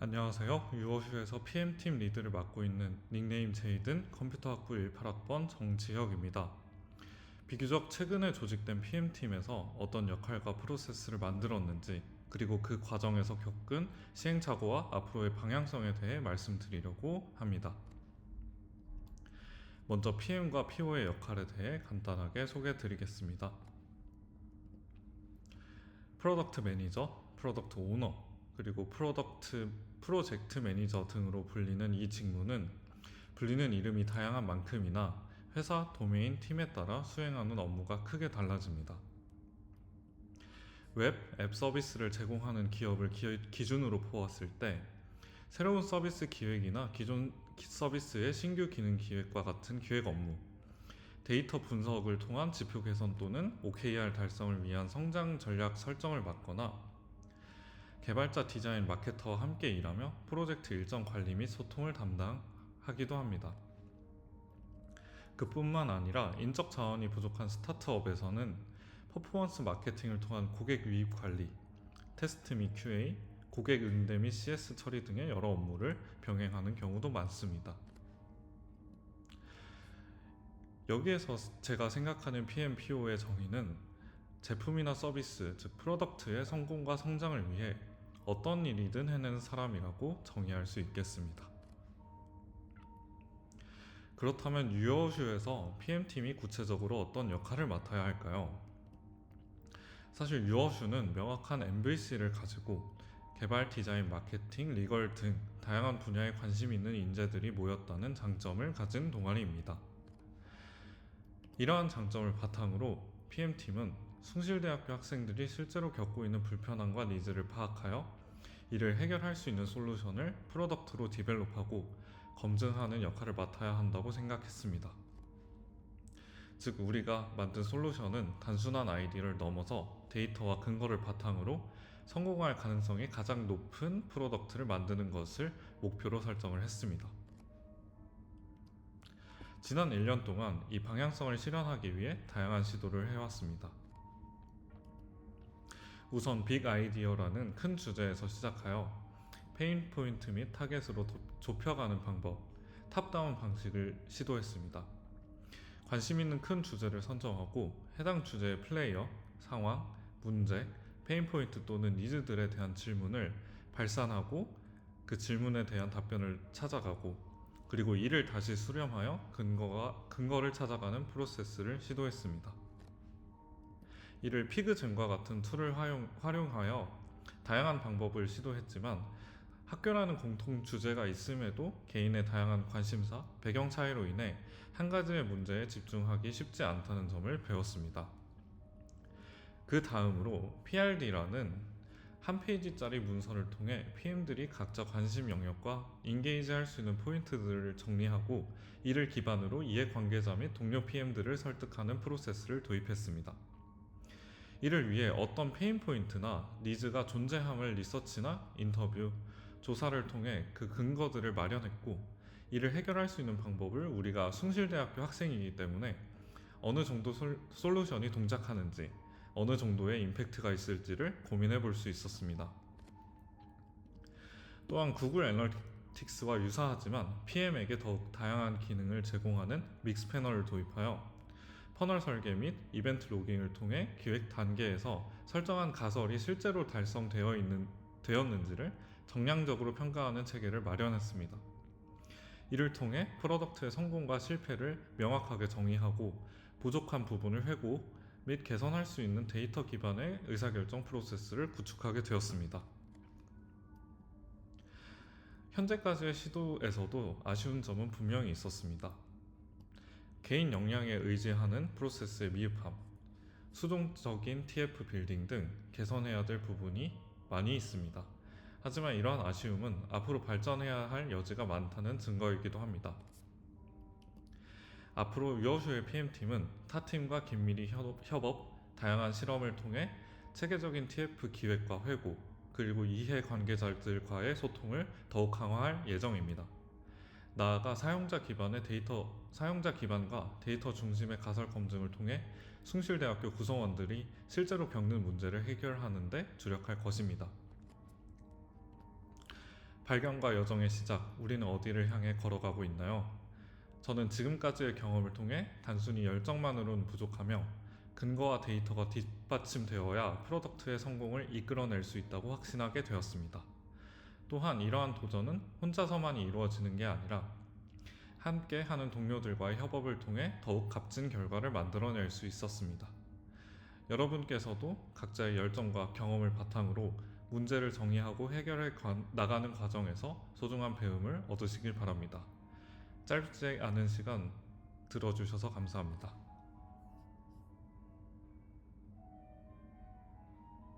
안녕하세요. 유어슈에서 PM팀 리드를 맡고 있는 닉네임 제이든 컴퓨터학부 18학번 정지혁입니다. 비교적 최근에 조직된 PM팀에서 어떤 역할과 프로세스를 만들었는지 그리고 그 과정에서 겪은 시행착오와 앞으로의 방향성에 대해 말씀드리려고 합니다. 먼저 PM과 PO의 역할에 대해 간단하게 소개해 드리겠습니다. 프로덕트 매니저, 프로덕트 오너, 그리고 프로덕트 프로젝트 매니저 등으로 불리는 이 직무는 불리는 이름이 다양한 만큼이나 회사, 도메인, 팀에 따라 수행하는 업무가 크게 달라집니다. 웹, 앱 서비스를 제공하는 기업을 기, 기준으로 보았을 때 새로운 서비스 기획이나 기존 기- 서비스의 신규 기능 기획과 같은 기획 업무, 데이터 분석을 통한 지표 개선 또는 OKR 달성을 위한 성장 전략 설정을 맡거나 개발자, 디자인, 마케터와 함께 일하며 프로젝트 일정 관리 및 소통을 담당하기도 합니다. 그뿐만 아니라 인적 자원이 부족한 스타트업에서는 퍼포먼스 마케팅을 통한 고객 유입 관리, 테스트 및 QA, 고객 응대 및 CS 처리 등의 여러 업무를 병행하는 경우도 많습니다. 여기에서 제가 생각하는 PMPO의 정의는 제품이나 서비스, 즉 프로덕트의 성공과 성장을 위해 어떤 일이든 해내는 사람이라고 정의할 수 있겠습니다. 그렇다면 유어슈에서 PM팀이 구체적으로 어떤 역할을 맡아야 할까요? 사실 유어슈는 명확한 MVC를 가지고 개발, 디자인, 마케팅, 리걸 등 다양한 분야에 관심 있는 인재들이 모였다는 장점을 가진 동아리입니다. 이러한 장점을 바탕으로 PM팀은 숭실대학교 학생들이 실제로 겪고 있는 불편함과 니즈를 파악하여 이를 해결할 수 있는 솔루션을 프로덕트로 디벨롭하고 검증하는 역할을 맡아야 한다고 생각했습니다. 즉, 우리가 만든 솔루션은 단순한 아이디를 넘어서 데이터와 근거를 바탕으로 성공할 가능성이 가장 높은 프로덕트를 만드는 것을 목표로 설정을 했습니다. 지난 1년 동안 이 방향성을 실현하기 위해 다양한 시도를 해왔습니다. 우선 빅 아이디어라는 큰 주제에서 시작하여 페인 포인트 및 타겟으로 도- 좁혀가는 방법, 탑다운 방식을 시도했습니다. 관심 있는 큰 주제를 선정하고 해당 주제의 플레이어, 상황, 문제, 페인 포인트 또는 니즈들에 대한 질문을 발산하고 그 질문에 대한 답변을 찾아가고 그리고 이를 다시 수렴하여 근거가 근거를 찾아가는 프로세스를 시도했습니다. 이를 피그젠과 같은 툴을 활용, 활용하여 다양한 방법을 시도했지만 학교라는 공통 주제가 있음에도 개인의 다양한 관심사, 배경 차이로 인해 한 가지의 문제에 집중하기 쉽지 않다는 점을 배웠습니다. 그 다음으로 PRD라는 한 페이지짜리 문서를 통해 PM들이 각자 관심 영역과 인게이지 할 수 있는 포인트들을 정리하고 이를 기반으로 이해 관계자 및 동료 PM들을 설득하는 프로세스를 도입했습니다. 이를 위해 어떤 페인 포인트나 니즈가 존재함을 리서치나 인터뷰, 조사를 통해 그 근거들을 마련했고 이를 해결할 수 있는 방법을 우리가 숭실대학교 학생이기 때문에 어느 정도 솔, 솔루션이 동작하는지 어느 정도의 임팩트가 있을지를 고민해 볼 수 있었습니다. 또한 구글 애널리틱스와 유사하지만 PM에게 더욱 다양한 기능을 제공하는 믹스 패널을 도입하여 퍼널 설계 및 이벤트 로깅을 통해 기획 단계에서 설정한 가설이 실제로 달성되어 있는 되었는지를 정량적으로 평가하는 체계를 마련했습니다. 이를 통해 프로덕트의 성공과 실패를 명확하게 정의하고 부족한 부분을 회고 및 개선할 수 있는 데이터 기반의 의사결정 프로세스를 구축하게 되었습니다. 현재까지의 시도에서도 아쉬운 점은 분명히 있었습니다. 개인 역량에 의지하는 프로세스의 미흡함, 수동적인 TF 빌딩 등 개선해야 될 부분이 많이 있습니다. 하지만 이러한 아쉬움은 앞으로 발전해야 할 여지가 많다는 증거이기도 합니다. 앞으로 유어슈의 PM팀은 타 팀과 긴밀히 협업, 다양한 실험을 통해 체계적인 TF 기획과 회고, 그리고 이해 관계자들과의 소통을 더욱 강화할 예정입니다. 나아가 사용자 기반의 데이터, 사용자 기반과 데이터 중심의 가설 검증을 통해 숭실대학교 구성원들이 실제로 겪는 문제를 해결하는 데 주력할 것입니다. 발견과 여정의 시작, 우리는 어디를 향해 걸어가고 있나요? 저는 지금까지의 경험을 통해 단순히 열정만으로는 부족하며 근거와 데이터가 뒷받침되어야 프로덕트의 성공을 이끌어낼 수 있다고 확신하게 되었습니다. 또한 이러한 도전은 혼자서만이 이루어지는 게 아니라 함께 하는 동료들과의 협업을 통해 더욱 값진 결과를 만들어낼 수 있었습니다. 여러분께서도 각자의 열정과 경험을 바탕으로 문제를 정의하고 해결해 가- 나가는 과정에서 소중한 배움을 얻으시길 바랍니다. 짧지 않은 시간 들어주셔서 감사합니다.